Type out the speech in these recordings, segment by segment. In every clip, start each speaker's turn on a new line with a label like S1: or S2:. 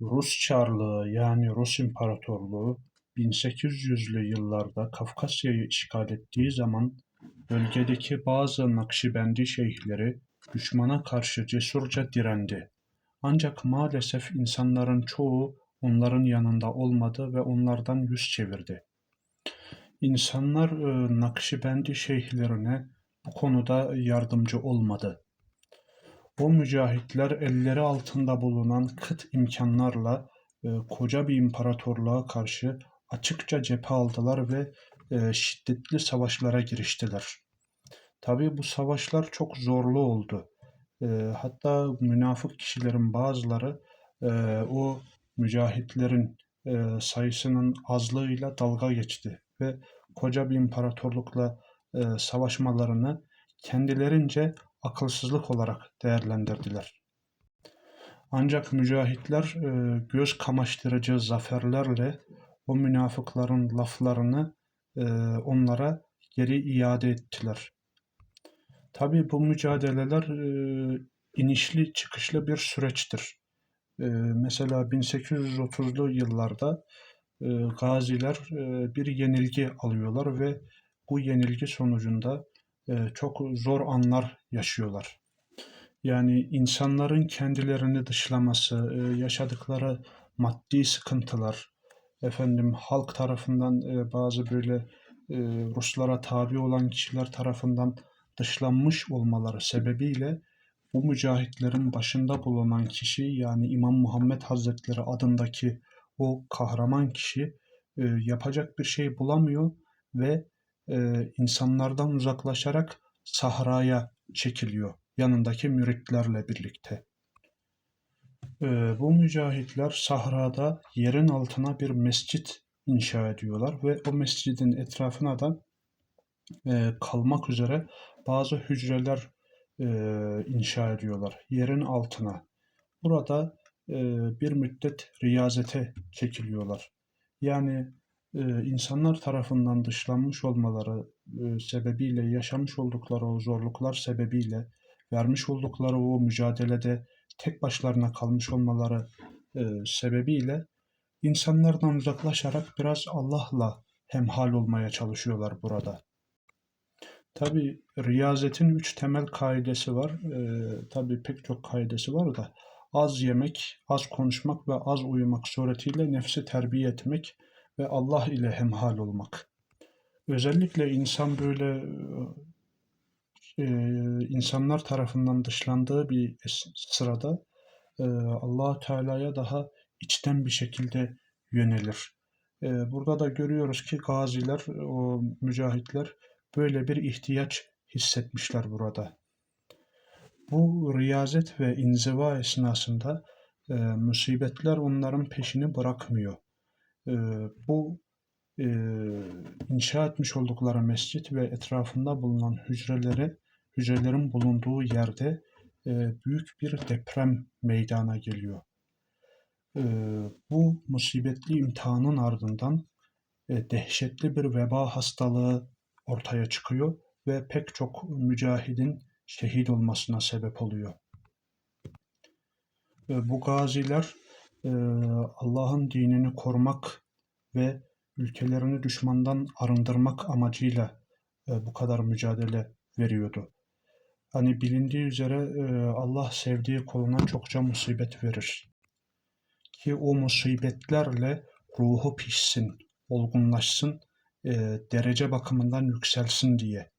S1: Rus Çarlığı yani Rus İmparatorluğu 1800'lü yıllarda Kafkasya'yı işgal ettiği zaman bölgedeki bazı Nakşibendi şeyhleri düşmana karşı cesurca direndi. Ancak maalesef insanların çoğu onların yanında olmadı ve onlardan yüz çevirdi. İnsanlar e, Nakşibendi şeyhlerine bu konuda yardımcı olmadı. O mücahitler elleri altında bulunan kıt imkanlarla e, koca bir imparatorluğa karşı açıkça cephe aldılar ve e, şiddetli savaşlara giriştiler. Tabii bu savaşlar çok zorlu oldu. E, hatta münafık kişilerin bazıları e, o mücahitlerin e, sayısının azlığıyla dalga geçti ve koca bir imparatorlukla e, savaşmalarını kendilerince akılsızlık olarak değerlendirdiler. Ancak mücahitler e, göz kamaştırıcı zaferlerle o münafıkların laflarını e, onlara geri iade ettiler. Tabii bu mücadeleler e, inişli çıkışlı bir süreçtir. Mesela 1830'lu yıllarda gaziler bir yenilgi alıyorlar ve bu yenilgi sonucunda çok zor anlar yaşıyorlar. Yani insanların kendilerini dışlaması, e, yaşadıkları maddi sıkıntılar, efendim halk tarafından e, bazı böyle e, Ruslara tabi olan kişiler tarafından dışlanmış olmaları sebebiyle bu mücahitlerin başında bulunan kişi yani İmam Muhammed Hazretleri adındaki o kahraman kişi e, yapacak bir şey bulamıyor ve e, insanlardan uzaklaşarak sahraya çekiliyor yanındaki müritlerle birlikte. E, bu mücahitler sahrada yerin altına bir mescit inşa ediyorlar ve o mescidin etrafına da e, kalmak üzere bazı hücreler e, inşa ediyorlar yerin altına. Burada e, bir müddet riyazete çekiliyorlar. Yani e, insanlar tarafından dışlanmış olmaları e, sebebiyle, yaşamış oldukları o zorluklar sebebiyle, vermiş oldukları o mücadelede tek başlarına kalmış olmaları e, sebebiyle insanlardan uzaklaşarak biraz Allah'la hemhal olmaya çalışıyorlar burada. Tabi riyazetin üç temel kaidesi var. E, tabi pek çok kaidesi var da az yemek, az konuşmak ve az uyumak suretiyle nefsi terbiye etmek ve Allah ile hemhal olmak. Özellikle insan böyle e, insanlar tarafından dışlandığı bir sırada e, allah Teala'ya daha içten bir şekilde yönelir. E, burada da görüyoruz ki gaziler, o mücahitler böyle bir ihtiyaç hissetmişler burada. Bu riyazet ve inziva esnasında e, musibetler onların peşini bırakmıyor. E, bu e, inşa etmiş oldukları mescit ve etrafında bulunan hücreleri, hücrelerin bulunduğu yerde e, büyük bir deprem meydana geliyor. E, bu musibetli imtihanın ardından e, dehşetli bir veba hastalığı ortaya çıkıyor ve pek çok mücahidin şehit olmasına sebep oluyor. Bu gaziler e, Allah'ın dinini korumak ve ülkelerini düşmandan arındırmak amacıyla e, bu kadar mücadele veriyordu. Hani bilindiği üzere e, Allah sevdiği kuluna çokça musibet verir. Ki o musibetlerle ruhu pişsin, olgunlaşsın, derece bakımından yükselsin diye.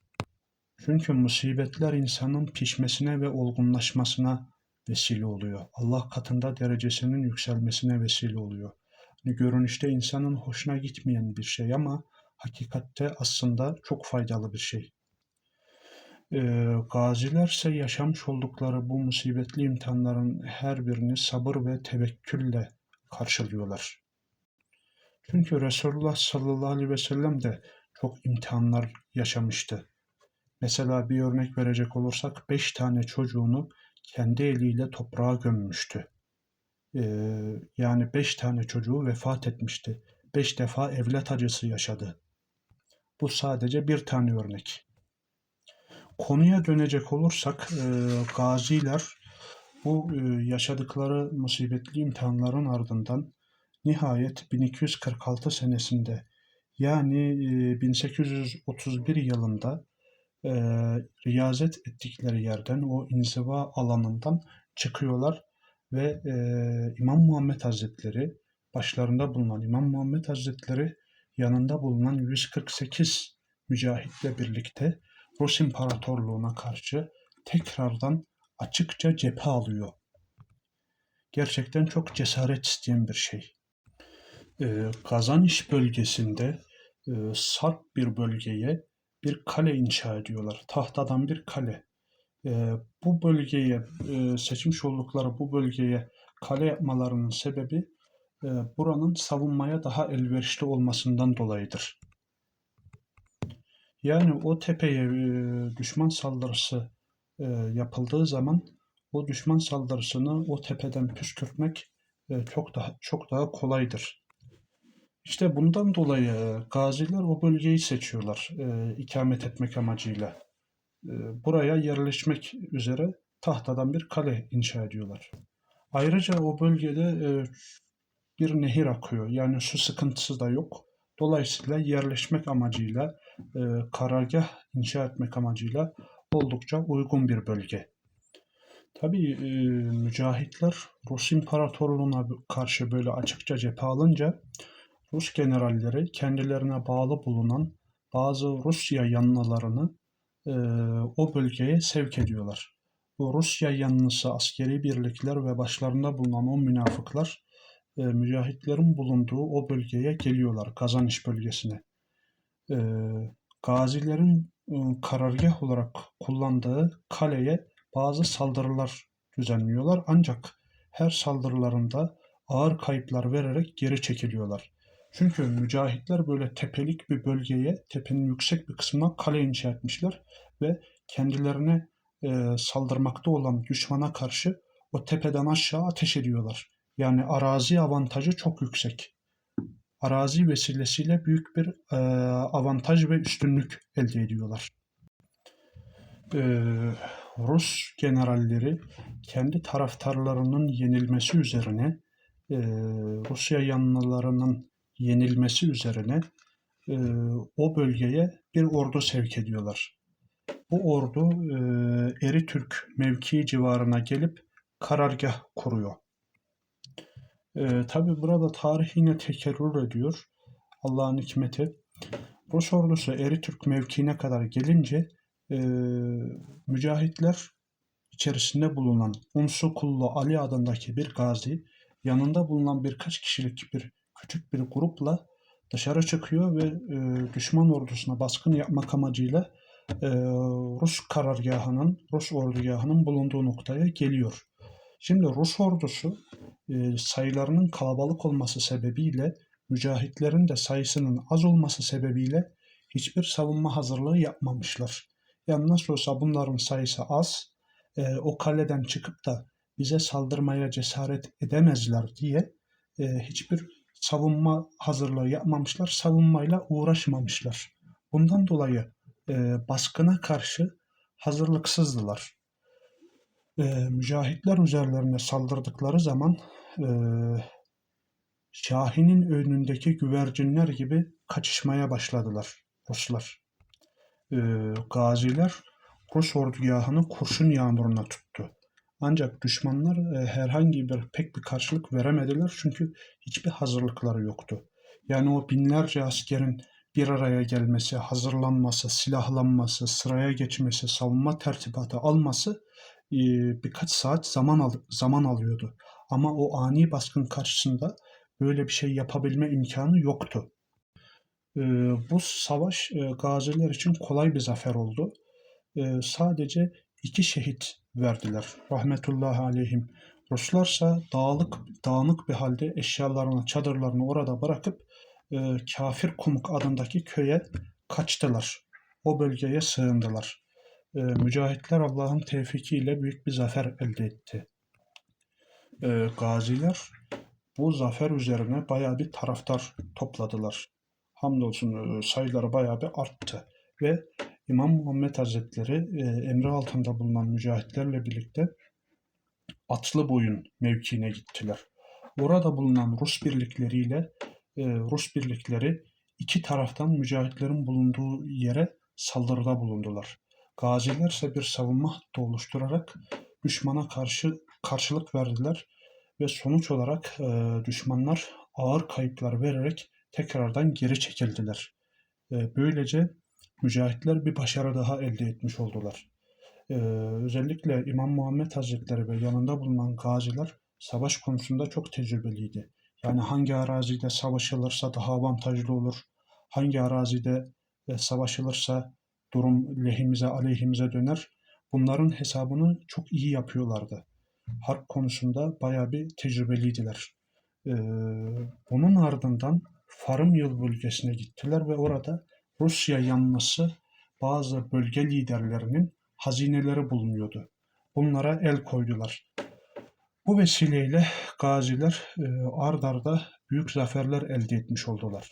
S1: Çünkü musibetler insanın pişmesine ve olgunlaşmasına vesile oluyor. Allah katında derecesinin yükselmesine vesile oluyor. Yani görünüşte insanın hoşuna gitmeyen bir şey ama hakikatte aslında çok faydalı bir şey. Ee, gaziler ise yaşamış oldukları bu musibetli imtihanların her birini sabır ve tevekkülle karşılıyorlar. Çünkü Resulullah sallallahu aleyhi ve sellem de çok imtihanlar yaşamıştı. Mesela bir örnek verecek olursak beş tane çocuğunu kendi eliyle toprağa gömmüştü. Ee, yani beş tane çocuğu vefat etmişti. Beş defa evlat acısı yaşadı. Bu sadece bir tane örnek. Konuya dönecek olursak e, gaziler Bu e, yaşadıkları musibetli imtihanların ardından nihayet 1246 senesinde yani e, 1831 yılında e, riyazet ettikleri yerden o inziva alanından çıkıyorlar ve e, İmam Muhammed Hazretleri başlarında bulunan İmam Muhammed Hazretleri yanında bulunan 148 mücahitle birlikte Rus İmparatorluğu'na karşı tekrardan açıkça cephe alıyor. Gerçekten çok cesaret isteyen bir şey. Ee, Kazaniş bölgesinde e, sarp bir bölgeye bir kale inşa ediyorlar. Tahtadan bir kale. Ee, bu bölgeye e, seçmiş oldukları bu bölgeye kale yapmalarının sebebi e, buranın savunmaya daha elverişli olmasından dolayıdır. Yani o tepeye e, düşman saldırısı e, yapıldığı zaman o düşman saldırısını o tepeden püskürtmek e, çok daha çok daha kolaydır. İşte bundan dolayı gaziler o bölgeyi seçiyorlar e, ikamet etmek amacıyla. E, buraya yerleşmek üzere tahtadan bir kale inşa ediyorlar. Ayrıca o bölgede e, bir nehir akıyor. Yani su sıkıntısı da yok. Dolayısıyla yerleşmek amacıyla, e, karargah inşa etmek amacıyla oldukça uygun bir bölge. Tabii e, mücahitler Rus İmparatorluğu'na karşı böyle açıkça cephe alınca Rus generalleri kendilerine bağlı bulunan bazı Rusya yanlılarını e, o bölgeye sevk ediyorlar. Bu Rusya yanlısı askeri birlikler ve başlarında bulunan o münafıklar e, mücahitlerin bulunduğu o bölgeye geliyorlar, Kazaniş bölgesine. E, gazilerin e, karargah olarak kullandığı kaleye bazı saldırılar düzenliyorlar ancak her saldırılarında ağır kayıplar vererek geri çekiliyorlar. Çünkü mücahitler böyle tepelik bir bölgeye, tepenin yüksek bir kısmına kale inşa etmişler ve kendilerine e, saldırmakta olan düşmana karşı o tepeden aşağı ateş ediyorlar. Yani arazi avantajı çok yüksek. Arazi vesilesiyle büyük bir e, avantaj ve üstünlük elde ediyorlar. E, Rus generalleri kendi taraftarlarının yenilmesi üzerine, e, Rusya yanlılarının yenilmesi üzerine e, o bölgeye bir ordu sevk ediyorlar. Bu ordu e, Eritürk mevkii civarına gelip karargah kuruyor. E, Tabi burada tarih yine tekerrür ediyor. Allah'ın hikmeti. Rus ordusu Eritürk mevkiine kadar gelince e, mücahitler içerisinde bulunan Unsu Kullu Ali adındaki bir gazi yanında bulunan birkaç kişilik bir küçük bir grupla dışarı çıkıyor ve e, düşman ordusuna baskın yapmak amacıyla e, Rus karargahının, Rus ordugahının bulunduğu noktaya geliyor. Şimdi Rus ordusu e, sayılarının kalabalık olması sebebiyle mücahitlerin de sayısının az olması sebebiyle hiçbir savunma hazırlığı yapmamışlar. Yani nasıl olsa bunların sayısı az, e, o kaleden çıkıp da bize saldırmaya cesaret edemezler diye e, hiçbir savunma hazırlığı yapmamışlar, savunmayla uğraşmamışlar. Bundan dolayı e, baskına karşı hazırlıksızdılar. E, mücahitler üzerlerine saldırdıkları zaman e, Şahin'in önündeki güvercinler gibi kaçışmaya başladılar Ruslar. E, gaziler Rus ordugahını kurşun yağmuruna tuttu. Ancak düşmanlar e, herhangi bir pek bir karşılık veremediler çünkü hiçbir hazırlıkları yoktu. Yani o binlerce askerin bir araya gelmesi, hazırlanması, silahlanması, sıraya geçmesi, savunma tertibatı alması e, birkaç saat zaman al zaman alıyordu. Ama o ani baskın karşısında böyle bir şey yapabilme imkanı yoktu. E, bu savaş gaziler için kolay bir zafer oldu. Sadece iki şehit verdiler. Rahmetullahi aleyhim. Ruslarsa dağlık, dağınık bir halde eşyalarını, çadırlarını orada bırakıp e, Kafir Kumuk adındaki köye kaçtılar. O bölgeye sığındılar. E, mücahitler Allah'ın tevfikiyle büyük bir zafer elde etti. E, gaziler bu zafer üzerine baya bir taraftar topladılar. Hamdolsun e, sayıları baya bir arttı. Ve İmam Muhammed Hazretleri e, emri altında bulunan mücahitlerle birlikte Atlıboyun mevkiine gittiler. Orada bulunan Rus birlikleriyle e, Rus birlikleri iki taraftan mücahitlerin bulunduğu yere saldırıda bulundular. Gaziler ise bir savunma hattı oluşturarak düşmana karşı karşılık verdiler ve sonuç olarak e, düşmanlar ağır kayıplar vererek tekrardan geri çekildiler. E, böylece mücahitler bir başarı daha elde etmiş oldular. E, özellikle İmam Muhammed Hazretleri ve yanında bulunan gaziler savaş konusunda çok tecrübeliydi. Yani hangi arazide savaşılırsa daha avantajlı olur, hangi arazide e, savaşılırsa durum lehimize aleyhimize döner. Bunların hesabını çok iyi yapıyorlardı. Harp konusunda bayağı bir tecrübeliydiler. Ee, bunun ardından Farımyıl bölgesine gittiler ve orada Rusya yanlısı bazı bölge liderlerinin hazineleri bulunuyordu. Bunlara el koydular. Bu vesileyle gaziler e, ard arda büyük zaferler elde etmiş oldular.